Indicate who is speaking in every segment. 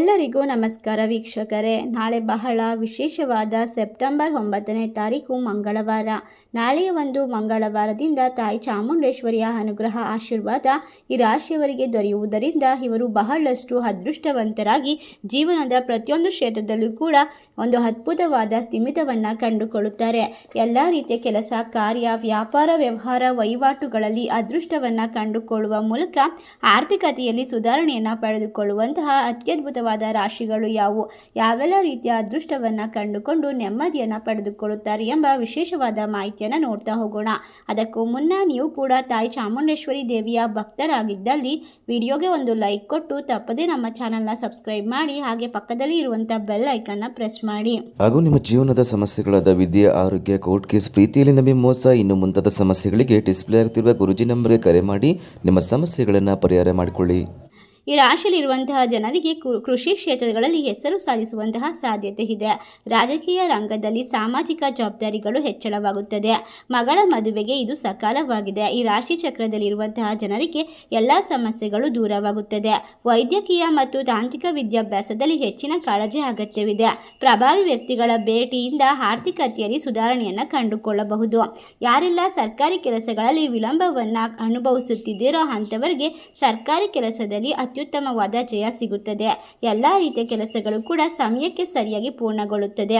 Speaker 1: ಎಲ್ಲರಿಗೂ ನಮಸ್ಕಾರ ವೀಕ್ಷಕರೇ. ನಾಳೆ ಬಹಳ ವಿಶೇಷವಾದ ಸೆಪ್ಟೆಂಬರ್ ಒಂಬತ್ತನೇ ತಾರೀಕು ಮಂಗಳವಾರ. ನಾಳೆಯ ಒಂದು ಮಂಗಳವಾರದಿಂದ ತಾಯಿ ಚಾಮುಂಡೇಶ್ವರಿಯ ಅನುಗ್ರಹ ಆಶೀರ್ವಾದ ಈ ರಾಶಿಯವರಿಗೆ ದೊರೆಯುವುದರಿಂದ ಇವರು ಬಹಳಷ್ಟು ಅದೃಷ್ಟವಂತರಾಗಿ ಜೀವನದ ಪ್ರತಿಯೊಂದು ಕ್ಷೇತ್ರದಲ್ಲೂ ಕೂಡ ಒಂದು ಅದ್ಭುತವಾದ ಸ್ಥಿಮಿತವನ್ನು ಕಂಡುಕೊಳ್ಳುತ್ತಾರೆ. ಎಲ್ಲ ರೀತಿಯ ಕೆಲಸ, ಕಾರ್ಯ, ವ್ಯಾಪಾರ, ವ್ಯವಹಾರ, ವಹಿವಾಟುಗಳಲ್ಲಿ ಅದೃಷ್ಟವನ್ನು ಕಂಡುಕೊಳ್ಳುವ ಮೂಲಕ ಆರ್ಥಿಕತೆಯಲ್ಲಿ ಸುಧಾರಣೆಯನ್ನು ಪಡೆದುಕೊಳ್ಳುವಂತಹ ಅತ್ಯದ್ಭುತವಾದ ರಾಶಿಗಳು ಯಾವುವು? ಯಾವೆಲ್ಲ ರೀತಿಯ ಅದೃಷ್ಟವನ್ನು ಕಂಡುಕೊಂಡು ನೆಮ್ಮದಿಯನ್ನು ಪಡೆದುಕೊಳ್ಳುತ್ತಾರೆ ಎಂಬ ವಿಶೇಷವಾದ ಮಾಹಿತಿಯನ್ನು ನೋಡ್ತಾ ಹೋಗೋಣ. ಅದಕ್ಕೂ ಮುನ್ನ ನೀವು ಕೂಡ ತಾಯಿ ಚಾಮುಂಡೇಶ್ವರಿ ದೇವಿಯ ಭಕ್ತರಾಗಿದ್ದಲ್ಲಿ ವಿಡಿಯೋಗೆ ಒಂದು ಲೈಕ್ ಕೊಟ್ಟು ತಪ್ಪದೇ ನಮ್ಮ ಚಾನಲ್ನ ಸಬ್ಸ್ಕ್ರೈಬ್ ಮಾಡಿ ಹಾಗೆ ಪಕ್ಕದಲ್ಲಿ ಇರುವಂಥ ಬೆಲ್ ಐಕನ್ನ ಪ್ರೆಸ್ ಮಾಡಿ.
Speaker 2: ಹಾಗೂ ನಿಮ್ಮ ಜೀವನದ ಸಮಸ್ಯೆಗಳಾದ ವಿದ್ಯೆ, ಆರೋಗ್ಯ ಕೋರ್ಟ್ ಕೇಸ್ ಪ್ರೀತಿಯಲ್ಲಿ ನಮಗೆ ಮೋಸ, ಇನ್ನು ಮುಂತಾದ ಸಮಸ್ಯೆಗಳಿಗೆ ಡಿಸ್ಪ್ಲೇ ಆಗುತ್ತಿರುವ ಗುರುಜಿ ನಂಬರ್ಗೆ ಕರೆ ಮಾಡಿ ನಿಮ್ಮ ಸಮಸ್ಯೆಗಳನ್ನು ಪರಿಹಾರ ಮಾಡಿಕೊಳ್ಳಿ.
Speaker 1: ಈ ರಾಶಿಯಲ್ಲಿರುವಂತಹ ಜನರಿಗೆ ಕೃಷಿ ಕ್ಷೇತ್ರಗಳಲ್ಲಿ ಹೆಸರು ಸಾಧಿಸುವಂತಹ ಸಾಧ್ಯತೆ ಇದೆ. ರಾಜಕೀಯ ರಂಗದಲ್ಲಿ ಸಾಮಾಜಿಕ ಜವಾಬ್ದಾರಿಗಳು ಹೆಚ್ಚಳವಾಗುತ್ತದೆ. ಮಗಳ ಮದುವೆಗೆ ಇದು ಸಕಾಲವಾಗಿದೆ. ಈ ರಾಶಿ ಚಕ್ರದಲ್ಲಿರುವಂತಹ ಜನರಿಗೆ ಎಲ್ಲ ಸಮಸ್ಯೆಗಳು ದೂರವಾಗುತ್ತದೆ. ವೈದ್ಯಕೀಯ ಮತ್ತು ತಾಂತ್ರಿಕ ವಿದ್ಯಾಭ್ಯಾಸದಲ್ಲಿ ಹೆಚ್ಚಿನ ಕಾಳಜಿ ಅಗತ್ಯವಿದೆ. ಪ್ರಭಾವಿ ವ್ಯಕ್ತಿಗಳ ಭೇಟಿಯಿಂದ ಆರ್ಥಿಕತೆಯಲ್ಲಿ ಸುಧಾರಣೆಯನ್ನು ಕಂಡುಕೊಳ್ಳಬಹುದು. ಯಾರೆಲ್ಲ ಸರ್ಕಾರಿ ಕೆಲಸಗಳಲ್ಲಿ ವಿಳಂಬವನ್ನು ಅನುಭವಿಸುತ್ತಿದ್ದೀರೋ ಅಂಥವರಿಗೆ ಸರ್ಕಾರಿ ಕೆಲಸದಲ್ಲಿ ಅತ್ಯುತ್ತಮವಾದ ಜಯ ಸಿಗುತ್ತದೆ. ಎಲ್ಲ ರೀತಿಯ ಕೆಲಸಗಳು ಕೂಡ ಸಮಯಕ್ಕೆ ಸರಿಯಾಗಿ ಪೂರ್ಣಗೊಳ್ಳುತ್ತದೆ.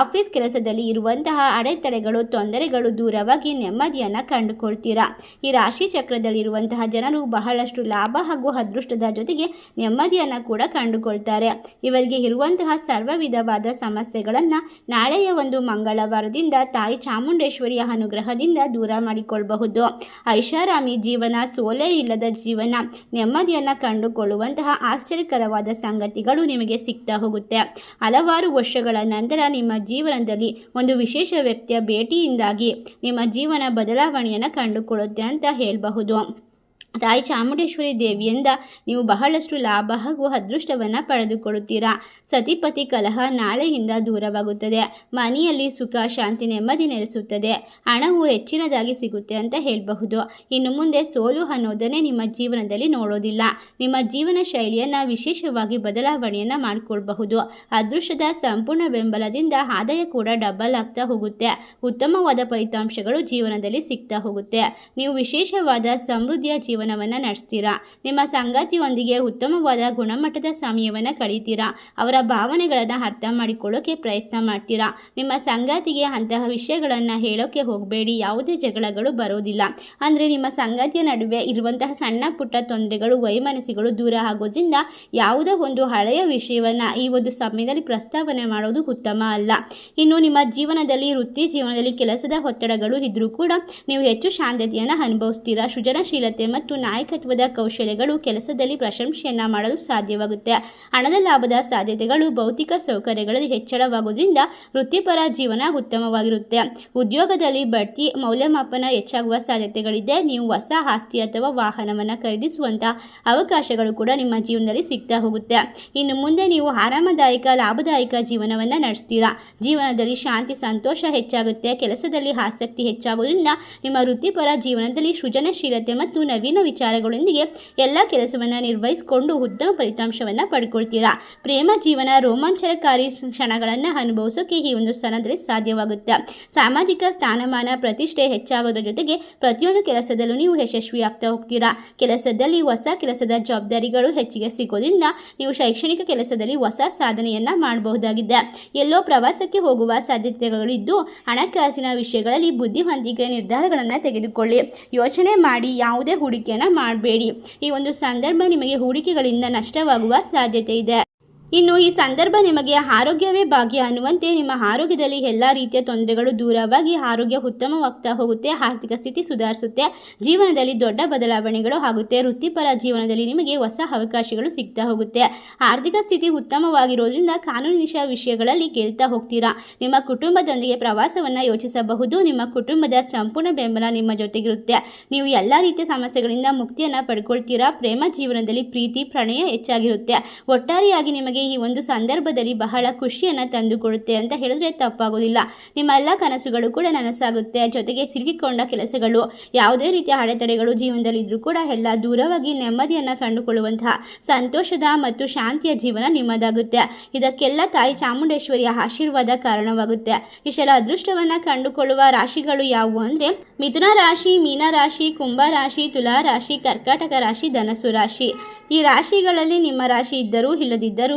Speaker 1: ಆಫೀಸ್ ಕೆಲಸದಲ್ಲಿ ಇರುವಂತಹ ಅಡೆತಡೆಗಳು, ತೊಂದರೆಗಳು ದೂರವಾಗಿ ನೆಮ್ಮದಿಯನ್ನು ಕಂಡುಕೊಳ್ತೀರಾ? ಈ ರಾಶಿ ಚಕ್ರದಲ್ಲಿರುವಂತಹ ಜನರು ಬಹಳಷ್ಟು ಲಾಭ ಹಾಗೂ ಅದೃಷ್ಟದ ಜೊತೆಗೆ ನೆಮ್ಮದಿಯನ್ನು ಕೂಡ ಕಂಡುಕೊಳ್ತಾರೆ. ಇವರಿಗೆ ಇರುವಂತಹ ಸರ್ವ ವಿಧವಾದ ಸಮಸ್ಯೆಗಳನ್ನು ನಾಳೆಯ ಒಂದು ಮಂಗಳವಾರದಿಂದ ತಾಯಿ ಚಾಮುಂಡೇಶ್ವರಿಯ ಅನುಗ್ರಹದಿಂದ ದೂರ ಮಾಡಿಕೊಳ್ಳಬಹುದು ಐಷಾರಾಮಿ ಜೀವನ ಸೋಲೆ ಇಲ್ಲದ ಜೀವನ, ನೆಮ್ಮದಿಯನ್ನು ಕಂಡುಕೊಳ್ಳುವಂತಹ ಆಶ್ಚರ್ಯಕರವಾದ ಸಂಗತಿಗಳು ನಿಮಗೆ ಸಿಗ್ತಾ ಹೋಗುತ್ತೆ. ಹಲವಾರು ವರ್ಷಗಳ ನಂತರ ನಿಮ್ಮ ಜೀವನದಲ್ಲಿ ಒಂದು ವಿಶೇಷ ವ್ಯಕ್ತಿಯ ಭೇಟಿಯಿಂದಾಗಿ ನಿಮ್ಮ ಜೀವನ ಬದಲಾವಣೆಯನ್ನು ಕಂಡುಕೊಳ್ಳುತ್ತೆ ಅಂತ ಹೇಳಬಹುದು. ತಾಯಿ ಚಾಮುಂಡೇಶ್ವರಿ ದೇವಿಯಿಂದ ನೀವು ಬಹಳಷ್ಟು ಲಾಭ ಹಾಗೂ ಅದೃಷ್ಟವನ್ನು ಪಡೆದುಕೊಳ್ಳುತ್ತೀರಾ? ಸತಿಪತಿ ಕಲಹ ನಾಳೆಯಿಂದ ದೂರವಾಗುತ್ತದೆ. ಮನೆಯಲ್ಲಿ ಸುಖ, ಶಾಂತಿ, ನೆಮ್ಮದಿ ನೆಲೆಸುತ್ತದೆ. ಹಣವು ಹೆಚ್ಚಿನದಾಗಿ ಸಿಗುತ್ತೆ ಅಂತ ಹೇಳಬಹುದು. ಇನ್ನು ಮುಂದೆ ಸೋಲು ಅನ್ನೋದನ್ನೇ ನಿಮ್ಮ ಜೀವನದಲ್ಲಿ ನೋಡೋದಿಲ್ಲ. ನಿಮ್ಮ ಜೀವನ ಶೈಲಿಯನ್ನು ವಿಶೇಷವಾಗಿ ಬದಲಾವಣೆಯನ್ನು ಮಾಡಿಕೊಳ್ಬಹುದು. ಅದೃಷ್ಟದ ಸಂಪೂರ್ಣ ಬೆಂಬಲದಿಂದ ಆದಾಯ ಕೂಡ ಡಬಲ್ ಆಗ್ತಾ ಹೋಗುತ್ತೆ. ಉತ್ತಮವಾದ ಫಲಿತಾಂಶಗಳು ಜೀವನದಲ್ಲಿ ಸಿಗ್ತಾ ಹೋಗುತ್ತೆ. ನೀವು ವಿಶೇಷವಾದ ಸಮೃದ್ಧಿಯ ಜೀವನವನ್ನು ನಡೆಸ್ತೀರಾ? ನಿಮ್ಮ ಸಂಗಾತಿಯೊಂದಿಗೆ ಉತ್ತಮವಾದ ಗುಣಮಟ್ಟದ ಸಮಯವನ್ನು ಕಳೀತೀರಾ? ಅವರ ಭಾವನೆಗಳನ್ನು ಅರ್ಥ ಮಾಡಿಕೊಳ್ಳೋಕೆ ಪ್ರಯತ್ನ ಮಾಡ್ತೀರಾ? ನಿಮ್ಮ ಸಂಗಾತಿಗೆ ಅಂತಹ ವಿಷಯಗಳನ್ನು ಹೇಳೋಕೆ ಹೋಗಬೇಡಿ. ಯಾವುದೇ ಜಗಳಗಳು ಬರೋದಿಲ್ಲ. ಅಂದರೆ ನಿಮ್ಮ ಸಂಗಾತಿಯ ನಡುವೆ ಇರುವಂತಹ ಸಣ್ಣ ಪುಟ್ಟ ತೊಂದರೆಗಳು, ವೈಮನಸ್ಸುಗಳು ದೂರ ಆಗೋದ್ರಿಂದ ಯಾವುದೋ ಒಂದು ಹಳೆಯ ವಿಷಯವನ್ನು ಈ ಒಂದು ಸಮಯದಲ್ಲಿ ಪ್ರಸ್ತಾವನೆ ಮಾಡೋದು ಉತ್ತಮ ಅಲ್ಲ. ಇನ್ನು ನಿಮ್ಮ ಜೀವನದಲ್ಲಿ, ವೃತ್ತಿ ಜೀವನದಲ್ಲಿ ಕೆಲಸದ ಒತ್ತಡಗಳು ಇದ್ದರೂ ಕೂಡ ನೀವು ಹೆಚ್ಚು ಶಾಂತತೆಯನ್ನು ಅನುಭವಿಸ್ತೀರಾ? ಸೃಜನಶೀಲತೆ ಮತ್ತು ನಾಯಕತ್ವದ ಕೌಶಲ್ಯಗಳು ಕೆಲಸದಲ್ಲಿ ಪ್ರಶಂಸೆಯನ್ನು ಮಾಡಲು ಸಾಧ್ಯವಾಗುತ್ತೆ. ಹಣದ ಲಾಭದ ಸಾಧ್ಯತೆಗಳು ಭೌತಿಕ ಸೌಕರ್ಯಗಳಲ್ಲಿ ಹೆಚ್ಚಳವಾಗುವುದರಿಂದ ವೃತ್ತಿಪರ ಜೀವನ ಉತ್ತಮವಾಗಿರುತ್ತೆ. ಉದ್ಯೋಗದಲ್ಲಿ ಬಡ್ತಿ ಮೌಲ್ಯಮಾಪನ ಹೆಚ್ಚಾಗುವ ಸಾಧ್ಯತೆಗಳಿದೆ. ನೀವು ಹೊಸ ಆಸ್ತಿ ಅಥವಾ ವಾಹನವನ್ನು ಖರೀದಿಸುವಂಥ ಅವಕಾಶಗಳು ಕೂಡ ನಿಮ್ಮ ಜೀವನದಲ್ಲಿ ಸಿಗ್ತಾ ಹೋಗುತ್ತೆ. ಇನ್ನು ಮುಂದೆ ನೀವು ಆರಾಮದಾಯಕ, ಲಾಭದಾಯಕ ಜೀವನವನ್ನು ನಡೆಸ್ತೀರಾ? ಜೀವನದಲ್ಲಿ ಶಾಂತಿ, ಸಂತೋಷ ಹೆಚ್ಚಾಗುತ್ತೆ. ಕೆಲಸದಲ್ಲಿ ಆಸಕ್ತಿ ಹೆಚ್ಚಾಗುವುದರಿಂದ ನಿಮ್ಮ ವೃತ್ತಿಪರ ಜೀವನದಲ್ಲಿ ಸೃಜನಶೀಲತೆ ಮತ್ತು ನವೀನ ವಿಚಾರಗಳೊಂದಿಗೆ ಎಲ್ಲ ಕೆಲಸವನ್ನು ನಿರ್ವಹಿಸಿಕೊಂಡು ಉತ್ತಮ ಫಲಿತಾಂಶವನ್ನು ಪಡ್ಕೊಳ್ತೀರಾ? ಪ್ರೇಮ ಜೀವನ ರೋಮಾಂಚನಕಾರಿ ಕ್ಷಣಗಳನ್ನು ಅನುಭವಿಸೋಕೆ ಈ ಒಂದು ಸ್ಥಾನದಲ್ಲಿ ಸಾಧ್ಯವಾಗುತ್ತೆ. ಸಾಮಾಜಿಕ ಸ್ಥಾನಮಾನ ಪ್ರತಿಷ್ಠೆ ಹೆಚ್ಚಾಗೋದ್ರ ಜೊತೆಗೆ ಪ್ರತಿಯೊಂದು ಕೆಲಸದಲ್ಲೂ ನೀವು ಯಶಸ್ವಿ ಆಗ್ತಾ ಹೋಗ್ತೀರಾ? ಕೆಲಸದಲ್ಲಿ ಹೊಸ ಕೆಲಸದ ಜವಾಬ್ದಾರಿಗಳು ಹೆಚ್ಚಿಗೆ ಸಿಗೋದ್ರಿಂದ ನೀವು ಶೈಕ್ಷಣಿಕ ಕೆಲಸದಲ್ಲಿ ಹೊಸ ಸಾಧನೆಯನ್ನು ಮಾಡಬಹುದಾಗಿದೆ. ಎಲ್ಲೋ ಪ್ರವಾಸಕ್ಕೆ ಹೋಗುವ ಸಾಧ್ಯತೆಗಳು ಇದ್ದು ಹಣಕಾಸಿನ ವಿಷಯಗಳಲ್ಲಿ ಬುದ್ಧಿವಂತಿಕೆ ನಿರ್ಧಾರಗಳನ್ನು ತೆಗೆದುಕೊಳ್ಳಿ. ಯೋಚನೆ ಮಾಡಿ ಯಾವುದೇ ಹೂಡಿಕೆಯನ್ನು ಮಾಡಬೇಡಿ. ಈ ಒಂದು ಸಂದರ್ಭ ನಿಮಗೆ ಹೂಡಿಕೆಗಳಿಂದ ನಷ್ಟವಾಗುವ ಸಾಧ್ಯತೆ ಇದೆ. ಇನ್ನು ಈ ಸಂದರ್ಭ ನಿಮಗೆ ಆರೋಗ್ಯವೇ ಭಾಗ್ಯ ಅನ್ನುವಂತೆ ನಿಮ್ಮ ಆರೋಗ್ಯದಲ್ಲಿ ಎಲ್ಲ ರೀತಿಯ ತೊಂದರೆಗಳು ದೂರವಾಗಿ ಆರೋಗ್ಯ ಉತ್ತಮವಾಗ್ತಾ ಹೋಗುತ್ತೆ, ಆರ್ಥಿಕ ಸ್ಥಿತಿ ಸುಧಾರಿಸುತ್ತೆ, ಜೀವನದಲ್ಲಿ ದೊಡ್ಡ ಬದಲಾವಣೆಗಳು ಆಗುತ್ತೆ, ವೃತ್ತಿಪರ ಜೀವನದಲ್ಲಿ ನಿಮಗೆ ಹೊಸ ಅವಕಾಶಗಳು ಸಿಗ್ತಾ ಹೋಗುತ್ತೆ. ಆರ್ಥಿಕ ಸ್ಥಿತಿ ಉತ್ತಮವಾಗಿರೋದ್ರಿಂದ ಕಾನೂನಿನ ವಿಷಯಗಳಲ್ಲಿ ಕೇಳ್ತಾ ಹೋಗ್ತೀರಾ? ನಿಮ್ಮ ಕುಟುಂಬದೊಂದಿಗೆ ಪ್ರವಾಸವನ್ನು ಯೋಚಿಸಬಹುದು, ನಿಮ್ಮ ಕುಟುಂಬದ ಸಂಪೂರ್ಣ ಬೆಂಬಲ ನಿಮ್ಮ ಜೊತೆಗಿರುತ್ತೆ. ನೀವು ಎಲ್ಲ ರೀತಿಯ ಸಮಸ್ಯೆಗಳಿಂದ ಮುಕ್ತಿಯನ್ನು ಪಡ್ಕೊಳ್ತೀರಾ? ಪ್ರೇಮ ಜೀವನದಲ್ಲಿ ಪ್ರೀತಿ, ಪ್ರಣಯ ಹೆಚ್ಚಾಗಿರುತ್ತೆ. ಒಟ್ಟಾರೆಯಾಗಿ ನಿಮಗೆ ನಿಮಗೆ ಈ ಒಂದು ಸಂದರ್ಭದಲ್ಲಿ ಬಹಳ ಖುಷಿಯನ್ನು ತಂದುಕೊಡುತ್ತೆ ಅಂತ ಹೇಳಿದ್ರೆ ತಪ್ಪಾಗೋದಿಲ್ಲ. ನಿಮ್ಮ ಎಲ್ಲ ಕನಸುಗಳು ಕೂಡ ನನಸಾಗುತ್ತೆ. ಜೊತೆಗೆ ಸಿಲುಕಿಕೊಂಡ ಕೆಲಸಗಳು, ಯಾವುದೇ ರೀತಿಯ ಅಡೆತಡೆಗಳು ಜೀವನದಲ್ಲಿ ಇದ್ರೂ ಕೂಡ ಎಲ್ಲ ದೂರವಾಗಿ ನೆಮ್ಮದಿಯನ್ನು ಕಂಡುಕೊಳ್ಳುವಂತಹ ಸಂತೋಷದ ಮತ್ತು ಶಾಂತಿಯ ಜೀವನ ನಿಮ್ಮದಾಗುತ್ತೆ. ಇದಕ್ಕೆಲ್ಲ ತಾಯಿ ಚಾಮುಂಡೇಶ್ವರಿಯ ಆಶೀರ್ವಾದ ಕಾರಣವಾಗುತ್ತೆ. ಇಷ್ಟೆಲ್ಲ ಅದೃಷ್ಟವನ್ನು ಕಂಡುಕೊಳ್ಳುವ ರಾಶಿಗಳು ಯಾವುವು ಅಂದರೆ, ಮಿಥುನ ರಾಶಿ, ಮೀನ ರಾಶಿ, ಕುಂಭ ರಾಶಿ, ತುಲಾ ರಾಶಿ, ಕರ್ಕಾಟಕ ರಾಶಿ ಧನಸು ರಾಶಿ. ಈ ರಾಶಿಗಳಲ್ಲಿ ನಿಮ್ಮ ರಾಶಿ ಇದ್ದರೂ ಇಲ್ಲದಿದ್ದರೂ